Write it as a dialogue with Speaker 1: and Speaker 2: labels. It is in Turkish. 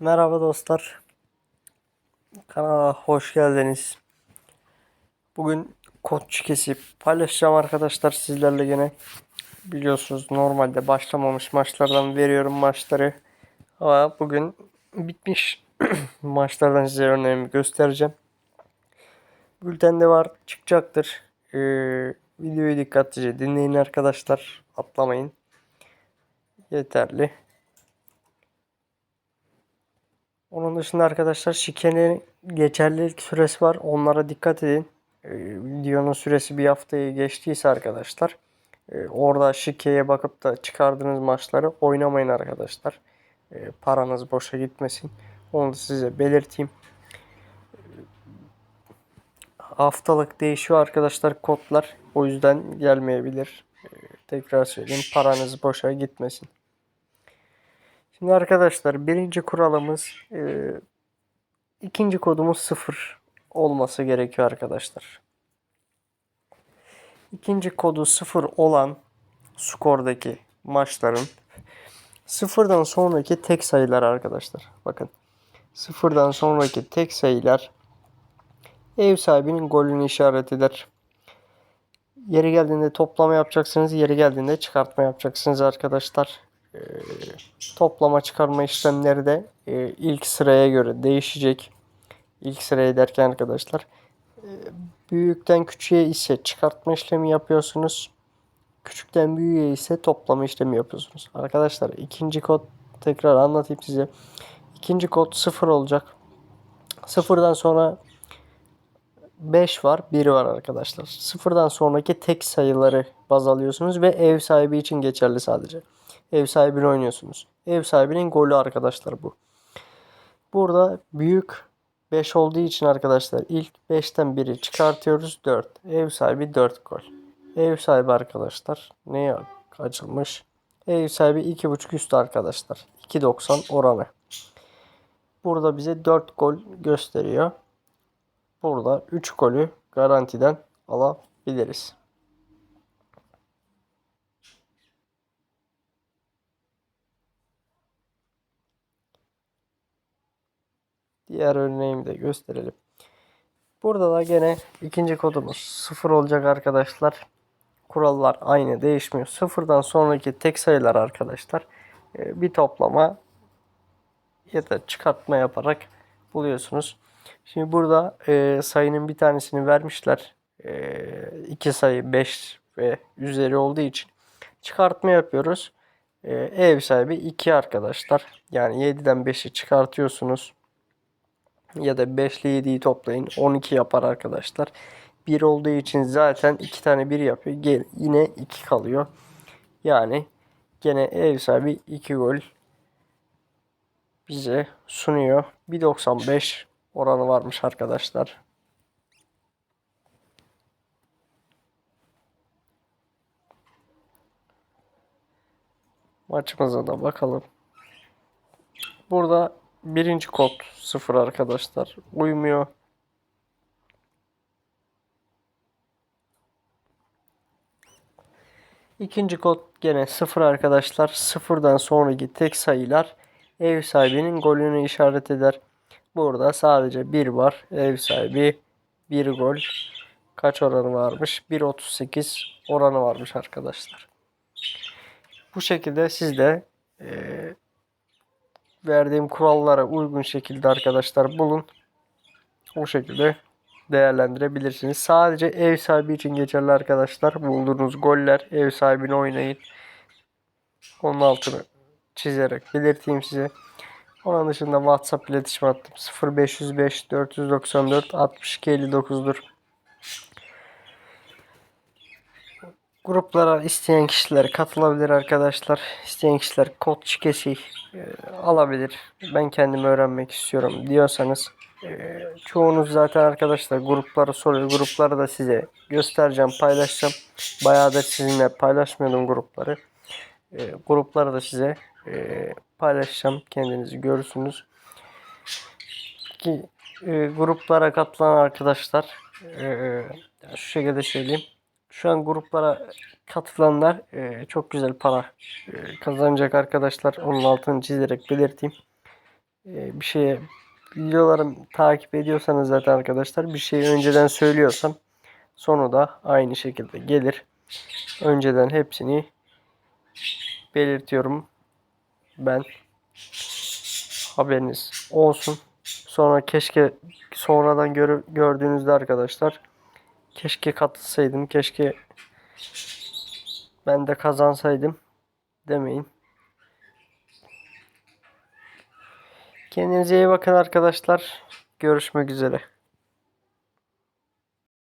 Speaker 1: Merhaba dostlar. Kanala hoş geldiniz. Bugün kod çikesi paylaşacağım arkadaşlar sizlerle gene. Biliyorsunuz normalde başlamamış maçlardan veriyorum maçları. Ama bugün bitmiş maçlardan size örneğimi göstereceğim. Bültende var çıkacaktır. Ee, videoyu dikkatlice dinleyin arkadaşlar. Atlamayın. Yeterli. Onun dışında arkadaşlar şikenin geçerlilik süresi var. Onlara dikkat edin. Ee, videonun süresi bir haftayı geçtiyse arkadaşlar e, orada şikeye bakıp da çıkardığınız maçları oynamayın arkadaşlar. E, paranız boşa gitmesin. Onu da size belirteyim. Haftalık değişiyor arkadaşlar kodlar. O yüzden gelmeyebilir. E, tekrar söyleyeyim paranız boşa gitmesin. Şimdi arkadaşlar birinci kuralımız e, ikinci kodumuz sıfır olması gerekiyor arkadaşlar. İkinci kodu sıfır olan skordaki maçların sıfırdan sonraki tek sayılar arkadaşlar. Bakın sıfırdan sonraki tek sayılar ev sahibinin golünü işaret eder. Yeri geldiğinde toplama yapacaksınız. Yeri geldiğinde çıkartma yapacaksınız arkadaşlar. Ee, toplama çıkarma işlemleri de e, ilk sıraya göre değişecek. İlk sıraya derken arkadaşlar e, büyükten küçüğe ise çıkartma işlemi yapıyorsunuz. Küçükten büyüğe ise toplama işlemi yapıyorsunuz. Arkadaşlar ikinci kod tekrar anlatayım size. İkinci kod sıfır olacak. Sıfırdan sonra 5 var, 1 var arkadaşlar. Sıfırdan sonraki tek sayıları baz alıyorsunuz ve ev sahibi için geçerli sadece. Ev sahibini oynuyorsunuz. Ev sahibinin golü arkadaşlar bu. Burada büyük 5 olduğu için arkadaşlar ilk 5'ten biri çıkartıyoruz 4. Ev sahibi 4 gol. Ev sahibi arkadaşlar neye açılmış? Ev sahibi 2.5 üstü arkadaşlar. 2.90 oranı. Burada bize 4 gol gösteriyor. Burada 3 golü garantiden alabiliriz. Diğer örneğimi de gösterelim. Burada da gene ikinci kodumuz 0 olacak arkadaşlar. Kurallar aynı değişmiyor. Sıfırdan sonraki tek sayılar arkadaşlar e, bir toplama ya da çıkartma yaparak buluyorsunuz. Şimdi burada e, sayının bir tanesini vermişler. E, iki sayı 5 ve üzeri olduğu için çıkartma yapıyoruz. E, ev sahibi 2 arkadaşlar. Yani 7'den 5'i çıkartıyorsunuz. Ya da 5 ile 7'yi toplayın. 12 yapar arkadaşlar. 1 olduğu için zaten 2 tane 1 yapıyor. Gel, yine 2 kalıyor. Yani gene ev sahibi 2 gol bize sunuyor. 1.95 oranı varmış arkadaşlar. Maçımıza da bakalım. Burada birinci kod sıfır arkadaşlar. Uymuyor. İkinci kod gene sıfır arkadaşlar. Sıfırdan sonraki tek sayılar ev sahibinin golünü işaret eder. Burada sadece 1 var. Ev sahibi 1 gol. Kaç oranı varmış? 1.38 oranı varmış arkadaşlar. Bu şekilde siz de e, verdiğim kurallara uygun şekilde arkadaşlar bulun. O şekilde değerlendirebilirsiniz. Sadece ev sahibi için geçerli arkadaşlar. Bulduğunuz goller ev sahibine oynayın. Onun altını çizerek belirteyim size. Onun dışında WhatsApp iletişim hattım 0505 494 62 59'dur. Gruplara isteyen kişiler katılabilir arkadaşlar. İsteyen kişiler kod şikesi e, alabilir. Ben kendim öğrenmek istiyorum diyorsanız e, çoğunuz zaten arkadaşlar grupları soruyor. Grupları da size göstereceğim, paylaşacağım. Bayağıdır sizinle paylaşmıyordum grupları. E, grupları da size e, paylaşacağım. Kendinizi görürsünüz. Ki gruplara katılan arkadaşlar şu şekilde söyleyeyim. Şu an gruplara katılanlar e, çok güzel para e, kazanacak arkadaşlar. Onun altını çizerek belirteyim. e, bir şeye videolarım takip ediyorsanız zaten arkadaşlar bir şeyi önceden söylüyorsam sonu da aynı şekilde gelir. Önceden hepsini belirtiyorum. Ben haberiniz olsun. Sonra keşke sonradan görü- gördüğünüzde arkadaşlar keşke katılsaydım. Keşke ben de kazansaydım demeyin. Kendinize iyi bakın arkadaşlar. Görüşmek üzere.